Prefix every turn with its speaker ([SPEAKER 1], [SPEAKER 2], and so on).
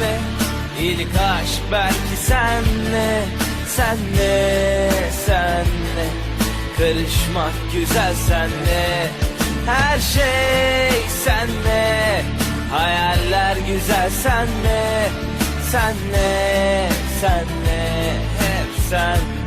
[SPEAKER 1] senle. İlk aşk belki senle. Senle, senle. Karışmak güzel senle. Her şey senle. Hayaller güzel senle. Senle, senle. Hep senle